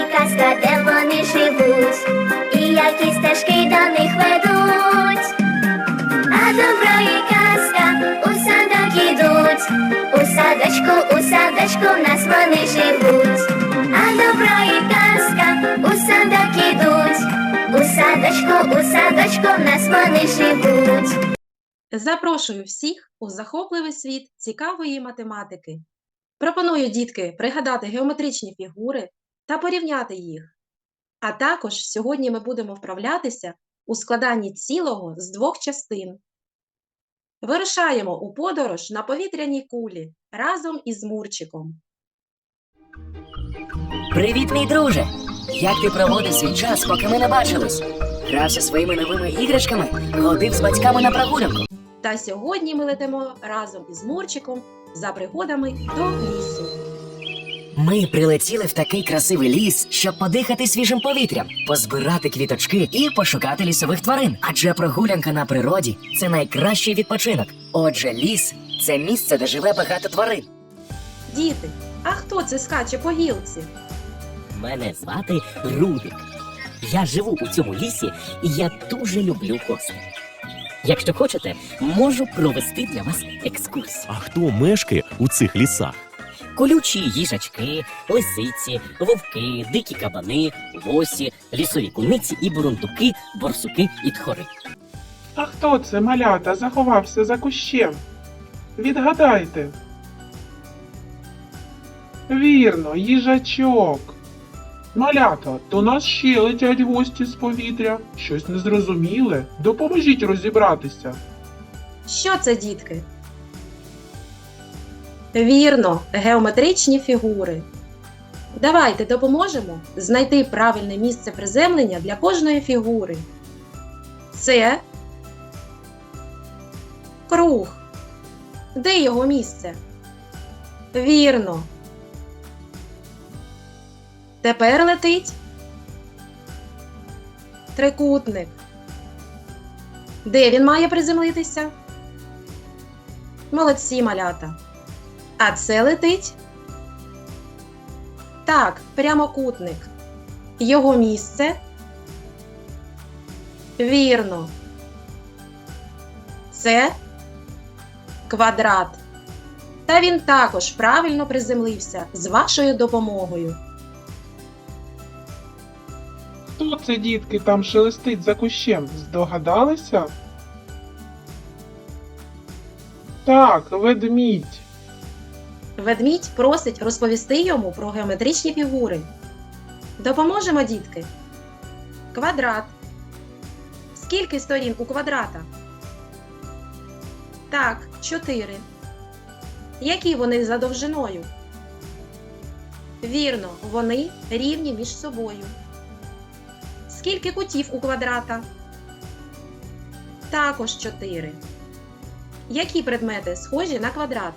і казка, де вони живуть, і які стежки до них ведуть. А добро і казка у садок ідуть, у садочку, у садочку в нас вони живуть. А добро і казка у садок ідуть, у садочку, у садочку в нас вони живуть. Запрошую всіх у захопливий світ цікавої математики. Пропоную, дітки, пригадати геометричні фігури та порівняти їх. А також сьогодні ми будемо вправлятися у складанні цілого з двох частин. Вирушаємо у подорож на повітряній кулі разом із Мурчиком. Привіт, мій друже! Як ти проводив свій час, поки ми не бачились? Грався своїми новими іграшками, ходив з батьками на прогулянку. Та сьогодні ми летимо разом із Мурчиком за пригодами до лісу. Ми прилетіли в такий красивий ліс, щоб подихати свіжим повітрям, позбирати квіточки і пошукати лісових тварин. Адже прогулянка на природі це найкращий відпочинок. Отже, ліс це місце, де живе багато тварин. Діти, а хто це скаче по гілці? Мене звати Рудик. Я живу у цьому лісі і я дуже люблю гостей. Якщо хочете, можу провести для вас екскурсію. А хто мешкає у цих лісах? Колючі їжачки, лисиці, вовки, дикі кабани, лосі, лісові куниці і бурундуки, борсуки і тхори. А хто це малята заховався за кущем? Відгадайте. Вірно, їжачок. Малята, до нас ще летять гості з повітря. Щось незрозуміле. Допоможіть розібратися. Що це, дітки? Вірно, геометричні фігури. Давайте допоможемо знайти правильне місце приземлення для кожної фігури. Це круг. Де його місце? Вірно. Тепер летить трикутник. Де він має приземлитися? Молодці малята. А це летить? Так, прямокутник. Його місце? Вірно. Це квадрат. Та він також правильно приземлився з вашою допомогою. Хто це, дітки, там шелестить за кущем? Здогадалися? Так, ведмідь. Ведмідь просить розповісти йому про геометричні фігури. Допоможемо, дітки. Квадрат. Скільки сторін у квадрата? Так, чотири. Які вони за довжиною? Вірно, вони рівні між собою. Скільки кутів у квадрата? Також чотири. Які предмети схожі на квадрат?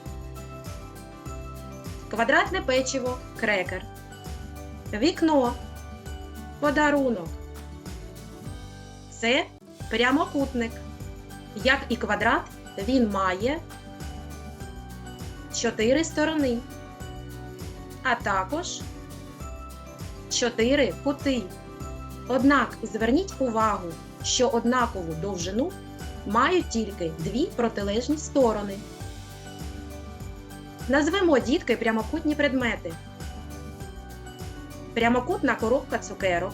Квадратне печиво крекер. Вікно. Подарунок. Це прямокутник. Як і квадрат, він має чотири сторони, а також чотири кути. Однак зверніть увагу, що однакову довжину мають тільки дві протилежні сторони. Назвемо дітки прямокутні предмети. Прямокутна коробка цукерок,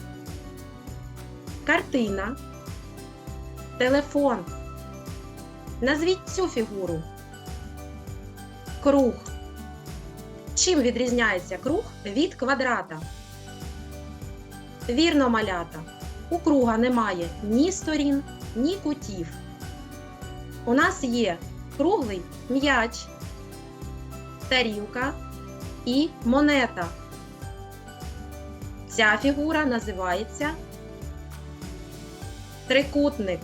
картина, телефон. Назвіть цю фігуру. Круг. Чим відрізняється круг від квадрата? Вірно, малята. У круга немає ні сторін, ні кутів. У нас є круглий м'яч, тарілка і монета. Ця фігура називається трикутник.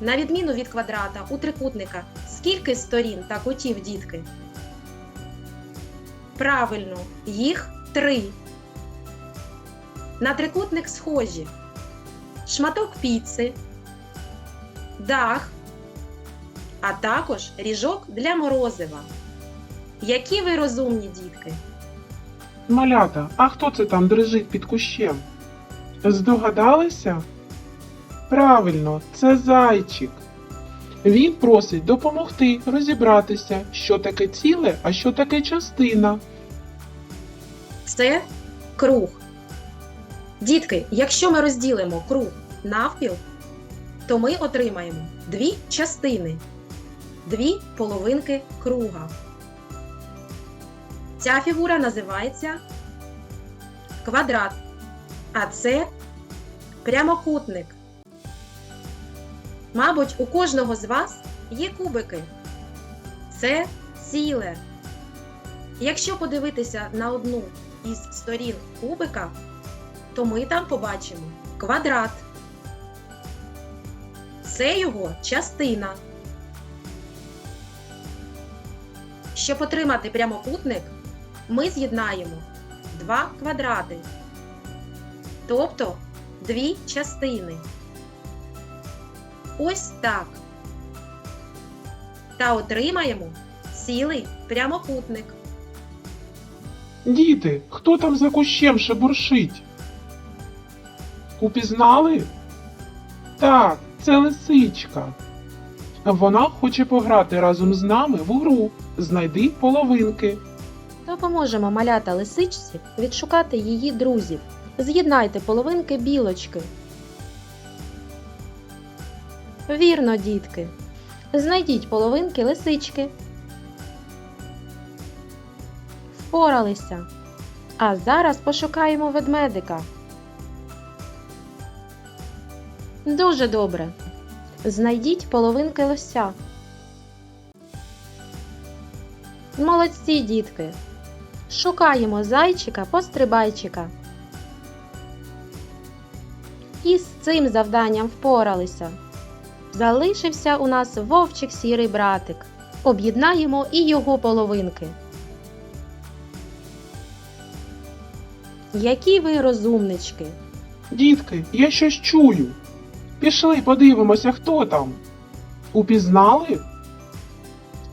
На відміну від квадрата, у трикутника скільки сторін та кутів, дітки? Правильно, їх три. На трикутник схожі шматок піци, дах, а також ріжок для морозива. Які ви розумні, дітки? Малята, а хто це там дрижить під кущем? Здогадалися? Правильно, це зайчик. Він просить допомогти розібратися, що таке ціле, а що таке частина. Це круг. Дітки, якщо ми розділимо круг навпіл, то ми отримаємо дві частини, дві половинки круга. Ця фігура називається квадрат, а це прямокутник. Мабуть, у кожного з вас є кубики. Це ціле. Якщо подивитися на одну із сторін кубика, то ми там побачимо квадрат. Це його частина. Щоб отримати прямокутник, ми з'єднаємо два квадрати, тобто дві частини. Ось так. Та отримаємо цілий прямокутник. Діти, хто там за кущем шебуршить? Упізнали? Так, це лисичка. Вона хоче пограти разом з нами в гру Знайди половинки. Допоможемо малята лисичці відшукати її друзів. З'єднайте половинки білочки. Вірно, дітки. Знайдіть половинки лисички. Впоралися. А зараз пошукаємо ведмедика. Дуже добре. Знайдіть половинки лося. Молодці, дітки. Шукаємо зайчика пострибайчика. І з цим завданням впоралися. Залишився у нас вовчик сірий братик. Об'єднаємо і його половинки. Які ви розумнички! Дітки, я щось чую. Пішли, подивимося, хто там. Упізнали?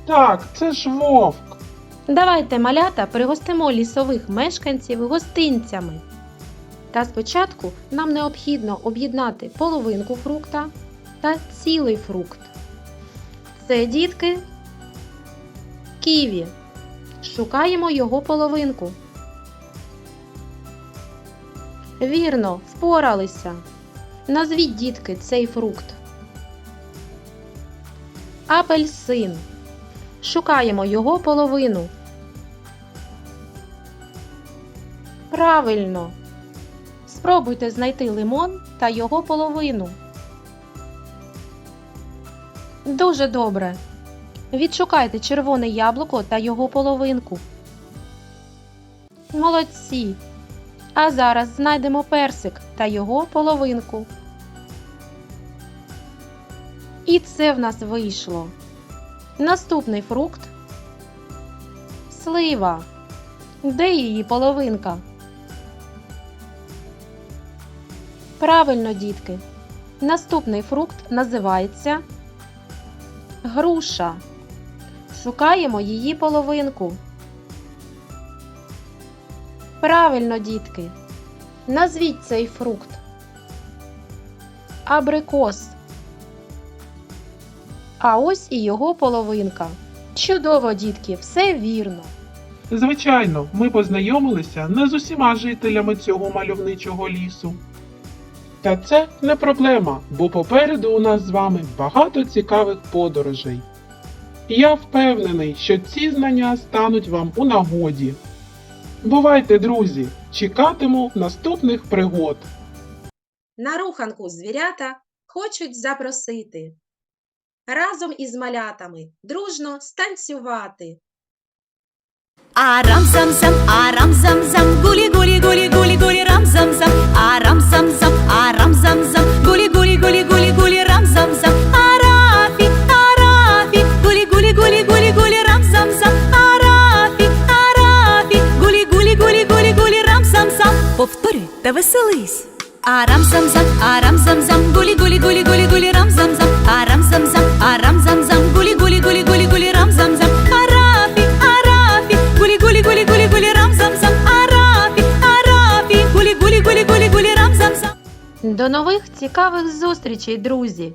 Так, це ж вовк. Давайте малята пригостимо лісових мешканців гостинцями. Та спочатку нам необхідно об'єднати половинку фрукта та цілий фрукт. Це дітки ківі. Шукаємо його половинку. Вірно, впоралися. Назвіть, дітки, цей фрукт. Апельсин. Шукаємо його половину. Правильно. Спробуйте знайти лимон та його половину. Дуже добре. Відшукайте червоне яблуко та його половинку. Молодці. А зараз знайдемо персик та його половинку. І це в нас вийшло. Наступний фрукт слива. Де її половинка? Правильно, дітки. Наступний фрукт називається груша. Шукаємо її половинку. Правильно, дітки. Назвіть цей фрукт. Абрикос. А ось і його половинка. Чудово, дітки, все вірно. Звичайно, ми познайомилися не з усіма жителями цього мальовничого лісу. Та це не проблема, бо попереду у нас з вами багато цікавих подорожей. Я впевнений, що ці знання стануть вам у нагоді. Бувайте, друзі! Чекатиму наступних пригод. На руханку звірята хочуть запросити. Разом із малятами дружно станцювати. Арам сам сам, арам зам зам, гулі гулі гулі гулі гулі рам зам зам, арам сам сам, арам зам зам, гулі гулі гулі гулі гулі рам зам зам, арафі, арафі, гулі гулі гулі гулі гулі рам зам зам, арафі, арафі, гулі гулі гулі гулі гулі рам зам зам. Повторюй та веселись. Арам зам зам, арам зам зам, гулі гулі гулі гулі гулі рам зам зам, До нових цікавих зустрічей, друзі!